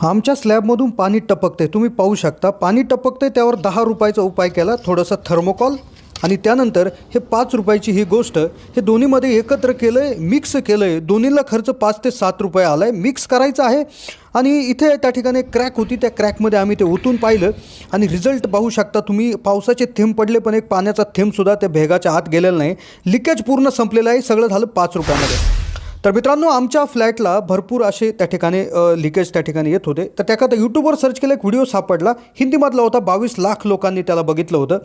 आमच्या स्लॅबमधून पाणी टपकते तुम्ही पाहू शकता पाणी टपकते त्यावर दहा रुपयाचा उपाय केला थोडंसं थर्मोकॉल आणि त्यानंतर हे पाच रुपयाची ही गोष्ट हे दोन्हीमध्ये एकत्र केलं आहे मिक्स केलं आहे दोन्हीला खर्च पाच ते सात रुपये आला आहे मिक्स करायचं आहे आणि इथे त्या ठिकाणी क्रॅक होती त्या क्रॅकमध्ये आम्ही ते ओतून पाहिलं आणि रिझल्ट पाहू शकता तुम्ही पावसाचे थेंब पडले पण एक पाण्याचा थेंबसुद्धा त्या भेगाच्या आत गेलेला नाही. लिकेज पूर्ण संपलेलं आहे सगळं झालं पाच रुपयामध्ये. तर मित्रांनो आमच्या फ्लॅटला भरपूर असे त्या ठिकाणी लिकेज त्या ठिकाणी येत होते. तर त्याकरता यूट्यूबवर सर्च केलं एक व्हिडिओ सापडला. हिंदीमधला होता बावीस लाख लोकांनी त्याला बघितलं होतं.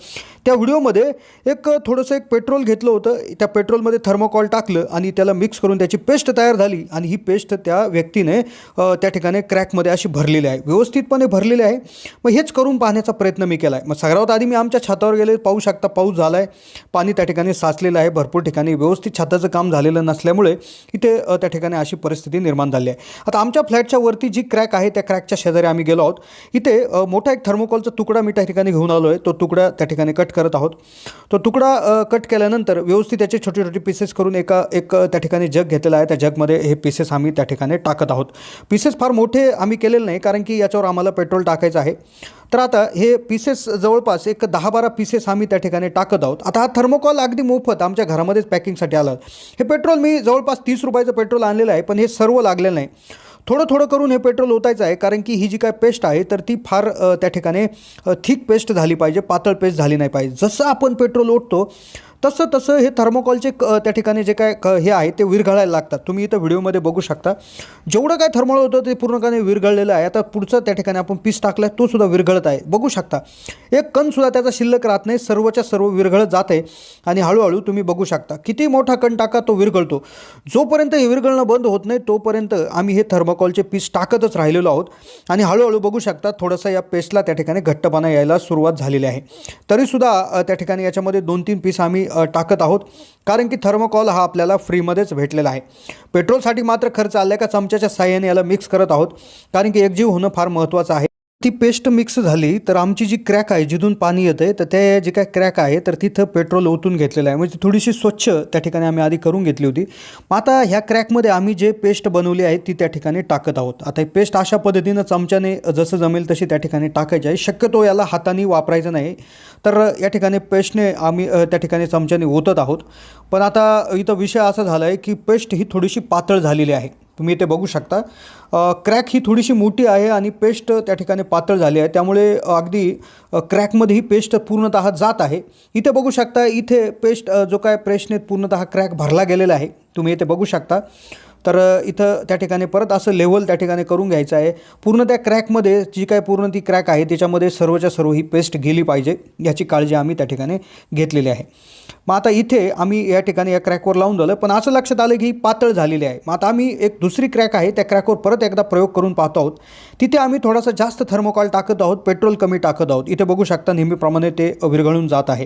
त्या व्हिडिओमध्ये एक थोडंसं एक पेट्रोल घेतलं होतं. त्या पेट्रोलमध्ये थर्मोकॉल टाकलं आणि त्याला मिक्स करून त्याची पेस्ट तयार झाली आणि ही पेस्ट त्या व्यक्तीने त्या ठिकाणी क्रॅकमध्ये अशी भरलेली आहे. व्यवस्थितपणे भरलेली आहे. मग हेच करून पाहण्याचा प्रयत्न मी केला आहे मग सगळ्यात आधी मी आमच्या छातावर गेले. पाहू शकता पाऊस झाला आहे पाणी त्या ठिकाणी साचलेलं आहे. भरपूर ठिकाणी व्यवस्थित छाताचं काम झालेलं नसल्यामुळे इथे तिथे त्या ठिकाणी अशी परिस्थिती निर्माण झाली आहे. आता आमच्या फ्लॅटच्या वरती जी क्रॅक आहे त्या क्रॅकच्या शेजारी आम्ही गेलो आहोत. इथे मोठा एक थर्मोकॉलचा तुकडा मी त्या ठिकाणी घेऊन आलो आहे. तो तुकडा त्या ठिकाणी कट करत आहोत. तो तुकडा कट केल्यानंतर व्यवस्थित त्याचे छोटे छोटे पीसेस करून एका एक त्या ठिकाणी जग घेतलेला आहे. त्या जगमध्ये हे पीसेस आम्ही त्या ठिकाणी टाकत आहोत. पीसेस फार मोठे आम्ही केलेले नाही कारण की याच्यावर आम्हाला पेट्रोल टाकायचं आहे. तर आता हे पीसेस जवळपास एक दहा बारा पीसेस आम्ही त्या ठिकाणी टाकत आहोत. आता हा थर्मोकॉल अगदी मोफत आमच्या घरामध्येच पॅकिंगसाठी आलं. हे पेट्रोल मी जवळपास तीस रुपये रुपयाचं पेट्रोल आणलेलं आहे पण हे सर्व लागलेलं नाही. थोडं थोडं करून हे पेट्रोल ओतायचं आहे कारण की ही जी काय पेस्ट आहे तर ती फार त्या ठिकाणी थिक पेस्ट झाली पाहिजे पातळ पेस्ट झाली नाही पाहिजे. जसं आपण पेट्रोल ओततो तसं तसं हे थर्मोकॉलचे क- त्या ठिकाणी जे काय क- हे आहे ते विरघळायला लागतात. तुम्ही इथं व्हिडिओमध्ये बघू शकता. जेवढं काय थर्मोळ होतं ते पूर्णपणे विरघळलेलं आहे. आता पुढचं त्या ठिकाणी आपण पीस टाकला आहे तोसुद्धा विरघळत आहे. बघू शकता. एक कणसुद्धा त्याचा शिल्लक राहत नाही. सर्वच्या सर्व विरघळत जात. आहे आणि हळूहळू तुम्ही बघू शकता. किती मोठा कण टाका तो विरघळतो. जोपर्यंत हे विरघळणं बंद होत नाही तोपर्यंत आम्ही हे थर्मोकॉलचे पीस टाकतच राहिलेलो आहोत. आणि हळूहळू बघू शकता थोडंसं या पेस्टला त्या ठिकाणी घट्टपणा यायला सुरुवात झालेली आहे. तरीसुद्धा त्या ठिकाणी याच्यामध्ये दोन तीन पीस आम्ही टाकत आहोत. कारण की थर्मोकॉल हा आपल्याला फ्रीमध्येच भेटलेला आहे. पेट्रोलसाठी मात्र खर्च आला का चमच्याच्या साह्याने याला मिक्स करत आहोत. कारण की एकजीव होणं फार महत्त्वाचं आहे. ती पेस्ट मिक्स झाली तर आमची जी क्रॅक आहे जिथून पाणी येतं आहे तर ते जे काय क्रॅक आहे तर तिथं पेट्रोल ओतून घेतलेलं आहे. म्हणजे थोडीशी स्वच्छ त्या ठिकाणी आम्ही आधी करून घेतली होती. मग आता ह्या क्रॅकमध्ये आम्ही जे पेस्ट बनवली आहे ती त्या ठिकाणी टाकत आहोत. आता ही पेस्ट अशा पद्धतीनं चमच्याने जसं जमेल तशी त्या ठिकाणी टाकायची आहे. शक्यतो याला हाताने वापरायचं नाही. तर या ठिकाणी पेस्टने आम्ही त्या ठिकाणी चमच्याने ओतत आहोत. पण आता इथं विषय असा झाला आहे की पेस्ट ही थोडीशी पातळ झालेली आहे. तुम्ही इथे बघू शकता. क्रॅक ही थोडीशी मोठी आहे आणि पेस्ट त्या ठिकाणी पातळ झाली आहे. त्यामुळे अगदी क्रॅकमध्ये ही पेस्ट पूर्णतः जात आहे. इथे बघू शकता इथे पेस्ट जो काय पेस्टने पूर्णतः क्रॅक भरला गेलेला आहे. तुम्ही इथे बघू शकता. तर इथं त्या ठिकाणी परत असं लेवल त्या ठिकाणी करून घ्यायचं आहे. पूर्ण त्या क्रॅकमध्ये जी काय पूर्ण ती क्रॅक आहे त्याच्यामध्ये सर्वच्या सर्व ही पेस्ट गेली पाहिजे याची काळजी आम्ही त्या ठिकाणी घेतलेली आहे. मग आता इथे आम्ही या ठिकाणी या क्रॅकवर लावून झालं पण असं लक्षात आलं की पातळ झालेली आहे. मग आता आम्ही एक दुसरी क्रॅक आहे त्या क्रॅकवर परत एकदा प्रयोग करून पाहतो आहोत. तिथे आम्ही थोडासा जास्त थर्मोकॉल टाकत आहोत पेट्रोल कमी टाकत आहोत. इथे बघू शकता नेहमीप्रमाणे ते विरघळून जात आहे.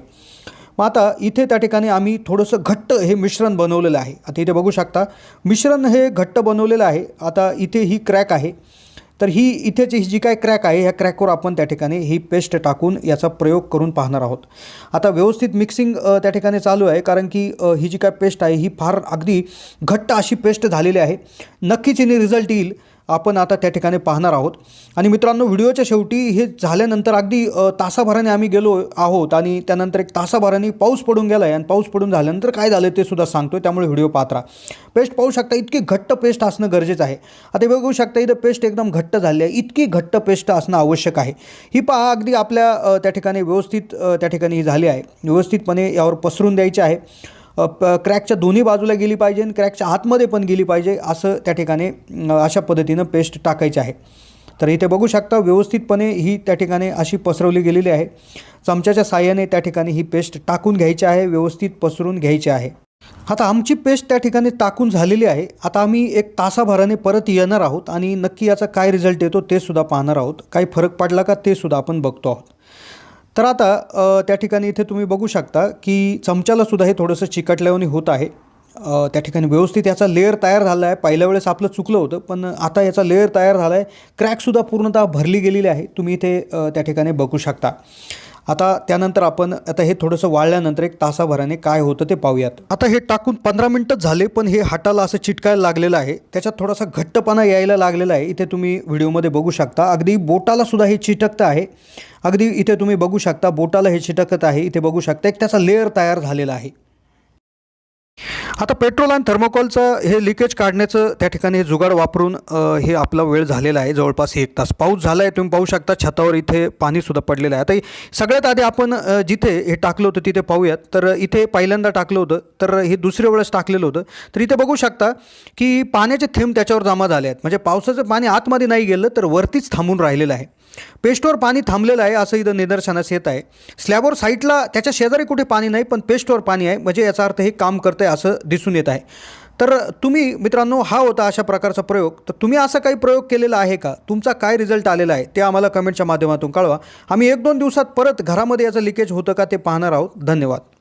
मग आता इथे त्या ठिकाणी आम्ही थोडंसं घट्ट हे मिश्रण बनवलेलं आहे. आता इथे बघू शकता मिश्रण हे घट्ट बनवलेलं आहे. आता इथे ही क्रॅक आहे. तर ही इथेची ही जी काय क्रॅक आहे ह्या क्रॅकवर आपण त्या ठिकाणी ही पेस्ट टाकून याचा प्रयोग करून पाहणार आहोत. आता व्यवस्थित मिक्सिंग त्या ठिकाणी चालू आहे कारण की ही जी काय पेस्ट आहे ही फार अगदी घट्ट अशी पेस्ट झालेली आहे. नक्कीच हिने रिझल्ट येईल. आपण आता त्या ठिकाणी पाहणार आहोत. आणि मित्रांनो व्हिडिओच्या शेवटी हे झाल्यानंतर अगदी तासाभराने आम्ही गेलो आहोत आणि त्यानंतर एक तासाभराने पाऊस पडून गेला आहे आणि पाऊस पडून झाल्यानंतर काय झालं ते सुद्धा सांगतो त्यामुळे व्हिडिओ पात्रा पेस्ट पाहू शकता इतकी घट्ट पेस्ट असणं गरजेचं आहे. आता बघू शकता इथं पेस्ट एकदम घट्ट झाली आहे. इतकी घट्ट पेस्ट असणं आवश्यक आहे. ही पहा अगदी आपल्या त्या ठिकाणी व्यवस्थित त्या ठिकाणी ही झाली आहे. व्यवस्थितपणे यावर पसरून द्यायची आहे. प क्रॅकच्या दोन्ही बाजूला गेली पाहिजे आणि क्रॅकच्या आतमध्ये पण गेली पाहिजे असं त्या ठिकाणी अशा पद्धतीनं पेस्ट टाकायची आहे. तर इथे बघू शकता व्यवस्थितपणे ही त्या ठिकाणी अशी पसरवली गेलेली आहे. चमच्याच्या साह्याने त्या ठिकाणी ही पेस्ट टाकून घ्यायची आहे व्यवस्थित पसरून घ्यायची आहे. आता आमची पेस्ट त्या ठिकाणी टाकून झालेली आहे. आता आम्ही एक तासाभराने परत येणार आहोत आणि नक्की याचा काय रिझल्ट येतो ते सुद्धा पाहणार आहोत. काही फरक पडला का ते सुद्धा आपण बघतो आहोत. तर आता त्या ठिकाणी इथे तुम्ही बघू शकता की चमच्यालासुद्धा हे थोडंसं चिकटल्यावानी होत आहे. त्या ठिकाणी व्यवस्थित याचा लेअर तयार झाला आहे. पहिल्या वेळेस आपलं चुकलं होतं पण आता याचा लेअर तयार झाला आहे. क्रॅकसुद्धा पूर्णतः भरली गेलेली आहे. तुम्ही इथे त्या ठिकाणी बघू शकता. आता त्यानंतर आपण आता हे थोडंसं वाळल्यानंतर एक तासाभराने काय होतं ते पाहूयात. आता हे टाकून पंधरा मिनटं झाले पण हे हाताला असं चिटकायला लागलेलं आहे. त्याच्यात थोडासा घट्टपणा यायला लागलेला आहे. इथे तुम्ही व्हिडिओमध्ये बघू शकता. अगदी बोटाला सुद्धा हे चिटकतं आहे. अगदी इथे तुम्ही बघू शकता बोटाला हे चिटकत आहे. इथे बघू शकता. एक त्याचा लेअर तयार झालेला आहे. आता पेट्रोल आणि थर्मोकॉलचं हे लिकेज काढण्याचं त्या ठिकाणी हे जुगाड वापरून हे आपला वेळ झालेला आहे. जवळपास एक तास पाऊस झाला आहे तुम्ही पाहू शकता छतावर इथे पाणीसुद्धा पडलेलं आहे. आता सगळ्यात आधी आपण जिथे हे टाकलं होतं तिथे पाहूयात. तर इथे पहिल्यांदा टाकलं होतं. तर हे दुसऱ्या वेळेस टाकलेलं होतं. तर इथे बघू शकता की पाण्याचे थेंब त्याच्यावर जमा झाले आहेत म्हणजे पावसाचं पाणी आतमध्ये नाही गेलं तर वरतीच थांबून राहिलेलं आहे. पेस्टवर पाणी थांबलेलं आहे असं इथं निदर्शनास येत आहे. स्लॅबवर साईटला त्याच्या शेजारी कुठे पाणी नाही पण पेस्टवर पाणी आहे. म्हणजे याचा अर्थ हे काम करतं आहे असं दिसून येत आहे. तर तुम्ही मित्रांनो हा होता अशा प्रकारचा प्रयोग. तर तुम्ही असा काही प्रयोग केलेला आहे का? तुमचा काय रिझल्ट आलेला आहे? ते आम्हाला कमेंटच्या माध्यमातून कळवा. आम्ही एक दोन दिवसात परत घरामध्ये याचं लिकेज होतं का ते पाहणार आहोत. धन्यवाद.